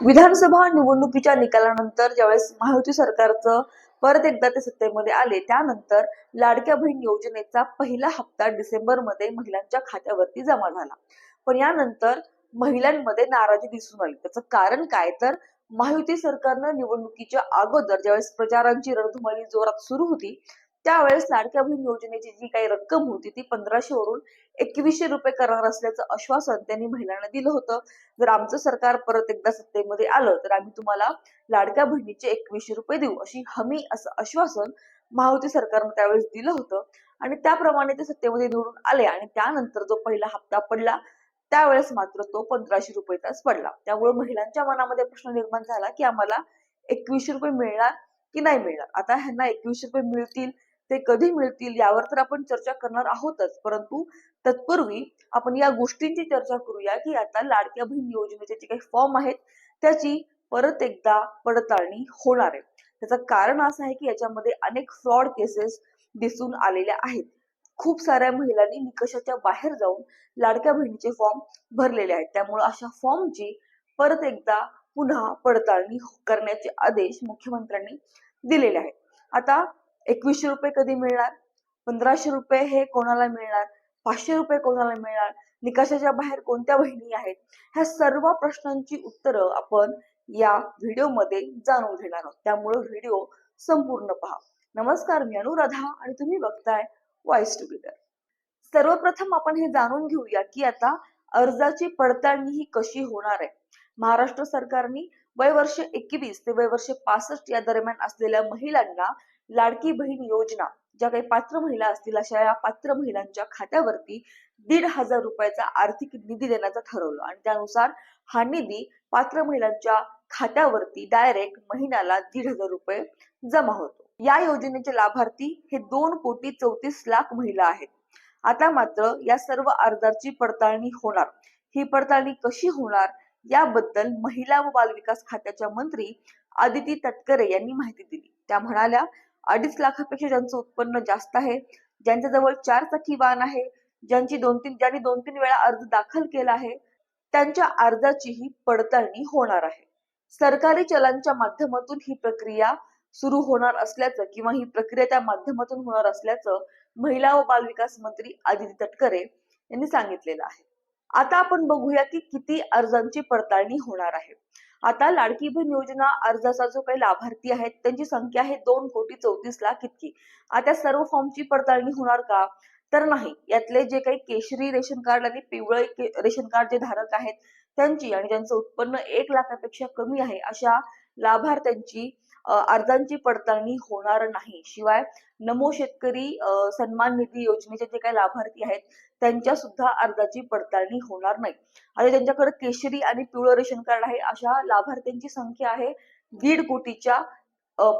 विधानसभा निवडणुकीच्या निकालानंतर ज्यावेळेस महायुती सरकारचं परत एकदा ते सत्तेमध्ये आले त्यानंतर लाडक्या बहीण योजनेचा पहिला हप्ता डिसेंबरमध्ये महिलांच्या खात्यावरती जमा झाला. पण यानंतर महिलांमध्ये नाराजी दिसून आली. त्याचं कारण काय? तर महायुती सरकारनं निवडणुकीच्या अगोदर ज्यावेळेस प्रचारांची रणधुमाळी जोरात सुरू होती त्यावेळेस लाडक्या बहीण योजनेची जी काही रक्कम होती ती पंधराशे वरून एकवीसशे रुपये करणार असल्याचं आश्वासन त्यांनी महिलांना दिलं होतं. जर आमचं सरकार परत एकदा सत्तेमध्ये आलं तर आम्ही तुम्हाला लाडक्या बहिणीचे एकवीसशे रुपये देऊ अशी हमी असं आश्वासन महायुती सरकारनं त्यावेळेस दिलं होतं. आणि त्याप्रमाणे ते सत्तेमध्ये निवडून आले आणि त्यानंतर जो पहिला हप्ता पडला त्यावेळेस मात्र तो पंधराशे रुपयेचाच पडला. त्यामुळे महिलांच्या मनामध्ये प्रश्न निर्माण झाला की आम्हाला एकवीसशे रुपये मिळणार की नाही मिळणार? आता ह्यांना एकवीसशे रुपये मिळतील ते कधी मिळतील यावर तर आपण चर्चा करणार आहोतच. परंतु तत्पूर्वी आपण या गोष्टींची चर्चा करूया की आता लाडक्या बहीण योजनेचे जे काही फॉर्म आहेत त्याची परत एकदा पडताळणी होणार आहे. त्याचं कारण असं आहे की याच्यामध्ये अनेक फ्रॉड केसेस दिसून आलेल्या आहेत. खूप साऱ्या महिलांनी निकषाच्या बाहेर जाऊन लाडक्या बहिणीचे फॉर्म भरलेले आहेत. त्यामुळे अशा फॉर्मची परत एकदा पुन्हा पडताळणी करण्याचे आदेश मुख्यमंत्र्यांनी दिलेले आहेत. आता एकवीसशे रुपये कधी मिळणार? पंधराशे रुपये हे कोणाला मिळणार? पाचशे रुपये कोणाला मिळणार? निकषाच्या बाहेर कोणत्या बहिणी आहेत? ह्या सर्व प्रश्नांची उत्तरं आपण या व्हिडिओमध्ये जाणून घेणार आहोत. त्यामुळे व्हिडिओ संपूर्ण पहा. नमस्कार मी अनुराधा आणि तुम्ही बघताय वॉइस टुगेदर सर्वप्रथम आपण हे जाणून घेऊया की आता अर्जाची पडताळणी ही कशी होणार आहे? महाराष्ट्र सरकारने वय वर्ष एकवीस ते वय वर्ष पासष्ट या दरम्यान असलेल्या महिलांना लाडकी बहीण योजना ज्या काही पात्र महिला असतील अशा या पात्र महिलांच्या खात्यावरती दीड हजार रुपयाचा आर्थिक निधी देण्याचं ठरवलं. आणि त्यानुसार हा निधी पात्र महिलांच्या खात्यावरती डायरेक्ट महिन्याला दीड हजार रुपये जमा होतो. या योजनेचे लाभार्थी हे दोन कोटी चौतीस लाख महिला आहेत. आता मात्र या सर्व अर्जाची पडताळणी होणार. ही पडताळणी कशी होणार? याबद्दल महिला व बालविकास खात्याच्या मंत्री आदिती तटकरे यांनी माहिती दिली. त्या म्हणाल्या अडीच लाखापेक्षा ज्यांचं उत्पन्न जास्त आहे ज्यांच्याजवळ चार चाकी वाहन आहे ज्यांची दोन तीन ज्यांनी दोन तीन वेळा अर्ज दाखल केला आहे त्यांच्या अर्जाची ही पडताळणी होणार आहे. सरकारी चलांच्या माध्यमातून ही प्रक्रिया सुरू होणार असल्याचं किंवा ही प्रक्रिया त्या माध्यमातून होणार असल्याचं महिला व बालविकास मंत्री आदिती तटकरे यांनी सांगितलेलं आहे. आता आपण बघूया की किती अर्जांची पडताळणी होणार आहे. आता लाडकी बहीण योजना अर्जाचा जो काही लाभार्थी आहेत त्यांची संख्या आहे दोन कोटी चौतीस लाख इतकी. आता सर्व फॉर्मची पडताळणी होणार का? तर नाही. यातले जे काही केशरी रेशन कार्ड आणि पिवळे रेशन कार्ड जे धारक आहेत त्यांची आणि ज्यांचं उत्पन्न एक लाखापेक्षा कमी आहे अशा लाभार्थ्यांची अर्जांची पडताळणी होणार नाही. शिवाय नमो शेतकरी सन्मान निधी योजनेचे जे काही लाभार्थी आहेत त्यांच्या सुद्धा अर्जाची पडताळणी होणार नाही. आणि ज्यांच्याकडे केशरी आणि पिवळं रेशन कार्ड आहे अशा लाभार्थ्यांची संख्या आहे दीड कोटीच्या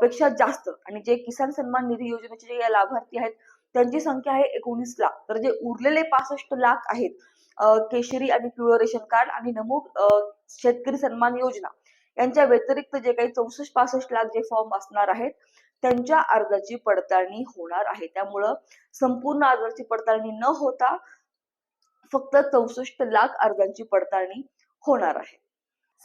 पेक्षा जास्त. आणि जे किसान सन्मान निधी योजनेचे जे लाभार्थी आहेत त्यांची संख्या आहे एकोणीस लाख. तर जे उरलेले पासष्ट लाख आहेत केशरी आणि पिवळं रेशन कार्ड आणि नमो शेतकरी सन्मान योजना यांच्या व्यतिरिक्त जे काही चौसष्ट पासष्ट लाख जे फॉर्म असणार आहेत त्यांच्या अर्जाची पडताळणी होणार आहे. त्यामुळं संपूर्ण अर्जाची पडताळणी न होता फक्त चौसष्ट लाख अर्जांची पडताळणी होणार आहे.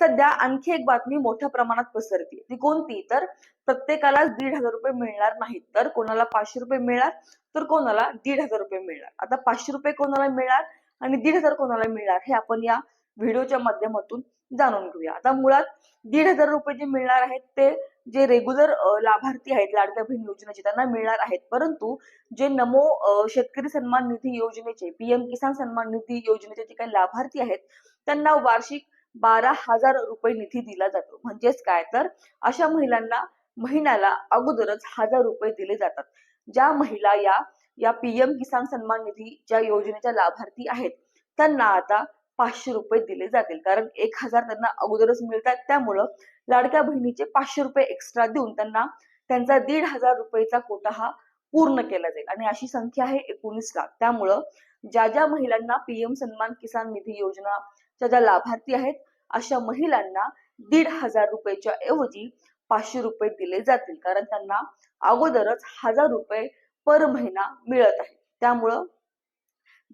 सध्या आणखी एक बातमी मोठ्या प्रमाणात पसरते ती कोणती? तर प्रत्येकाला दीड हजार रुपये मिळणार नाहीत. तर कोणाला पाचशे रुपये मिळणार? तर कोणाला दीड हजार रुपये मिळणार. आता पाचशे रुपये कोणाला मिळणार आणि दीड हजार कोणाला मिळणार हे आपण या व्हिडिओच्या माध्यमातून जाणून घेऊया. आता मुळात दीड हजार रुपये जे मिळणार आहेत ते जे रेग्युलर लाभार्थी आहेत लाडक्या बहीण योजनेचे त्यांना मिळणार आहेत. परंतु जे नमो शेतकरी सन्मान निधी योजनेचे पीएम किसान सन्मान निधी योजनेचे जे काही लाभार्थी आहेत त्यांना वार्षिक बारा हजार रुपये निधी दिला जातो. म्हणजेच काय? तर अशा महिलांना महिन्याला अगोदरच हजार रुपये दिले जातात. ज्या महिला या या पीएम किसान सन्मान निधी ज्या योजनेच्या लाभार्थी आहेत त्यांना आता पाचशे रुपये दिले जातील. कारण एक हजार त्यांना अगोदरच मिळतात. त्यामुळं लाडक्या बहिणीचे पाचशे रुपये एक्स्ट्रा देऊन त्यांना त्यांचा दीड हजार रुपयेचा कोटा हा पूर्ण केला जाईल. आणि अशी संख्या आहे एकोणीस लाख. त्यामुळं ज्या ज्या महिलांना पीएम सन्मान किसान निधी योजनाच्या ज्या लाभार्थी आहेत अशा महिलांना दीड हजार रुपयाच्या ऐवजी पाचशे रुपये दिले जातील. कारण त्यांना अगोदरच हजार रुपये पर महिना मिळत आहे त्यामुळं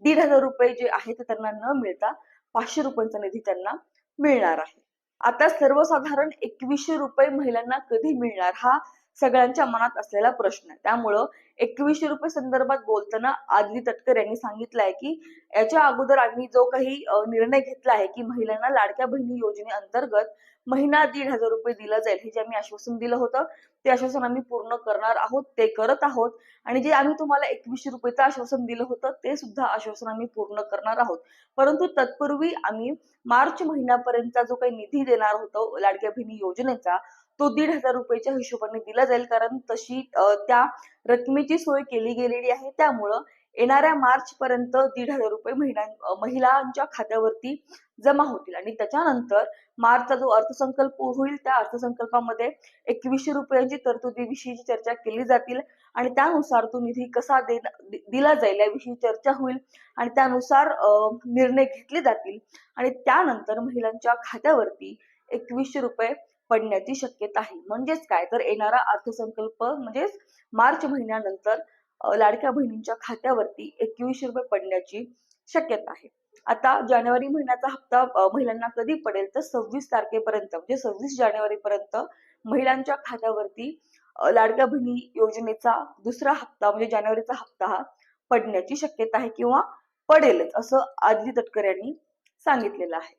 दीड हजार रुपये जे आहे ते त्यांना न मिळता पाचशे रुपयांचा निधी त्यांना मिळणार आहे. आता सर्वसाधारण एकवीसशे रुपये महिलांना कधी मिळणार हा सगळ्यांच्या मनात असलेला प्रश्न आहे. त्यामुळं एकवीसशे रुपये संदर्भात बोलताना आदली तटकर यांनी सांगितलं आहे की याच्या अगोदर आम्ही जो काही निर्णय घेतला आहे की महिलांना लाडक्या बहिणी योजनेअंतर्गत महिना दीड हजार रुपये दिलं जाईल. हे जे आम्ही आश्वासन दिलं होतं ते आश्वासन आम्ही पूर्ण करणार आहोत ते करत आहोत. आणि जे आम्ही तुम्हाला एकवीसशे रुपयेचं आश्वासन दिलं होतं ते सुद्धा आश्वासन आम्ही पूर्ण करणार आहोत. परंतु तत्पूर्वी आम्ही मार्च महिन्यापर्यंतचा जो काही निधी देणार होतो लाडक्या बहिणी योजनेचा तो दीड हजार रुपयाच्या हिशोबाने दिला जाईल. कारण तशी त्या रकमेची सोय केली गेलेली आहे. त्यामुळं येणाऱ्या मार्च पर्यंत दीड हजार रुपये महिला महिलांच्या खात्यावरती जमा होतील. आणि त्याच्यानंतर मार्चचा जो अर्थसंकल्प होईल त्या अर्थसंकल्पामध्ये एकवीसशे रुपयांची तरतुदीविषयीची चर्चा केली जातील आणि त्यानुसार तो निधी कसा दे दिला जाईल याविषयी चर्चा होईल आणि त्यानुसार निर्णय घेतले जातील आणि त्यानंतर महिलांच्या खात्यावरती एकवीसशे रुपये पडण्याची शक्यता आहे. म्हणजेच काय? तर येणारा अर्थसंकल्प म्हणजेच मार्च महिन्यानंतर लाडक्या बहिणींच्या खात्यावरती एकवीसशे रुपये पडण्याची शक्यता आहे. आता जानेवारी महिन्याचा हप्ता महिलांना कधी पडेल? तर सव्वीस तारखेपर्यंत म्हणजे सव्वीस जानेवारी पर्यंत महिलांच्या खात्यावरती लाडक्या बहिणी योजनेचा दुसरा हप्ता म्हणजे जानेवारीचा हप्ता हा पडण्याची शक्यता आहे किंवा पडेलच असं आदली तटकर यांनी सांगितलेलं आहे.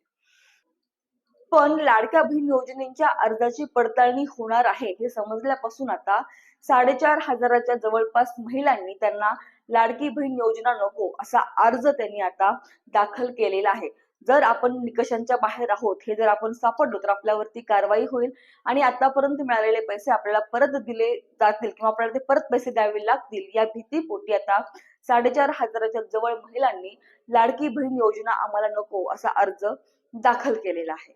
पण लाडक्या बहीण योजनेच्या अर्जाची पडताळणी होणार आहे हे समजल्यापासून आता साडेचार हजाराच्या जवळपास महिलांनी त्यांना लाडकी बहीण योजना नको असा अर्ज त्यांनी आता दाखल केलेला आहे. जर आपण निकषांच्या बाहेर आहोत हे जर आपण सापडलो तर आपल्यावरती कारवाई होईल आणि आतापर्यंत मिळालेले पैसे आपल्याला परत दिले जातील किंवा आपल्याला ते परत पैसे द्यावे लागतील या भीतीपोटी आता साडेचार हजाराच्या जवळ महिलांनी लाडकी बहीण योजना आम्हाला नको असा अर्ज दाखल केलेला आहे.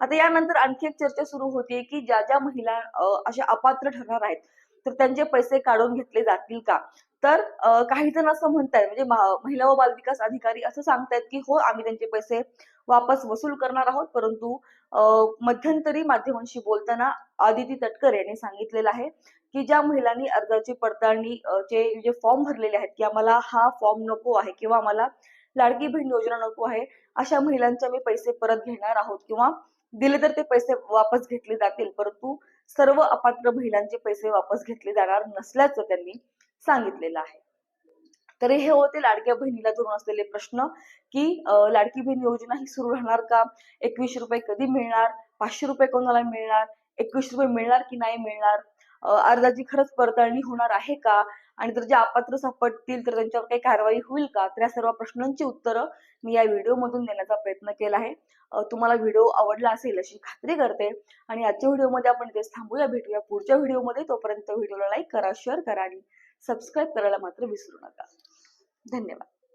आता यानंतर आणखी एक चर्चा सुरू होतीये की ज्या ज्या महिला अशा अपात्र ठरणार आहेत तर त्यांचे पैसे काढून घेतले जातील का? तर काही जण असं म्हणतायत म्हणजे महिला व बालविकास अधिकारी असं सांगतायत की हो आम्ही त्यांचे पैसे वापस वसूल करणार आहोत. परंतु मध्यंतरी माध्यमांशी बोलताना आदिती तटकर यांनी सांगितलेलं आहे की ज्या महिलांनी अर्जाची पडताळणी जे चे जे फॉर्म भरलेले आहेत की आम्हाला हा फॉर्म नको आहे किंवा आम्हाला लाडकी बहीण योजना नको आहे अशा महिलांचे आम्ही पैसे परत घेणार आहोत किंवा दिले तर ते पैसे वापस घेतले जातील. परंतु सर्व अपात्र महिलांचे पैसे वापस घेतले जाणार नसल्याचं त्यांनी सांगितलेलं आहे. तर हे होते लाडक्या बहिणीला धरून असलेले प्रश्न की लाडकी बहीण योजना ही सुरू राहणार का? एकवीसशे रुपये कधी मिळणार? पाचशे रुपये कोणाला मिळणार? एकवीसशे रुपये मिळणार की नाही मिळणार? अर्जाची खरंच पडताळणी होणार आहे का? आणि जर जे अपात्र सापडतील तर त्यांच्यावर काही कारवाई होईल का? तर या सर्व प्रश्नांची उत्तरं मी या व्हिडिओमधून देण्याचा प्रयत्न केला आहे. तुम्हाला व्हिडिओ आवडला असेल अशी खात्री करते. आणि आजच्या व्हिडिओमध्ये आपण इथेच थांबूया. भेटूया पुढच्या व्हिडिओमध्ये. तोपर्यंत व्हिडिओला लाईक करा शेअर करा आणि सबस्क्राईब करायला मात्र विसरू नका. धन्यवाद.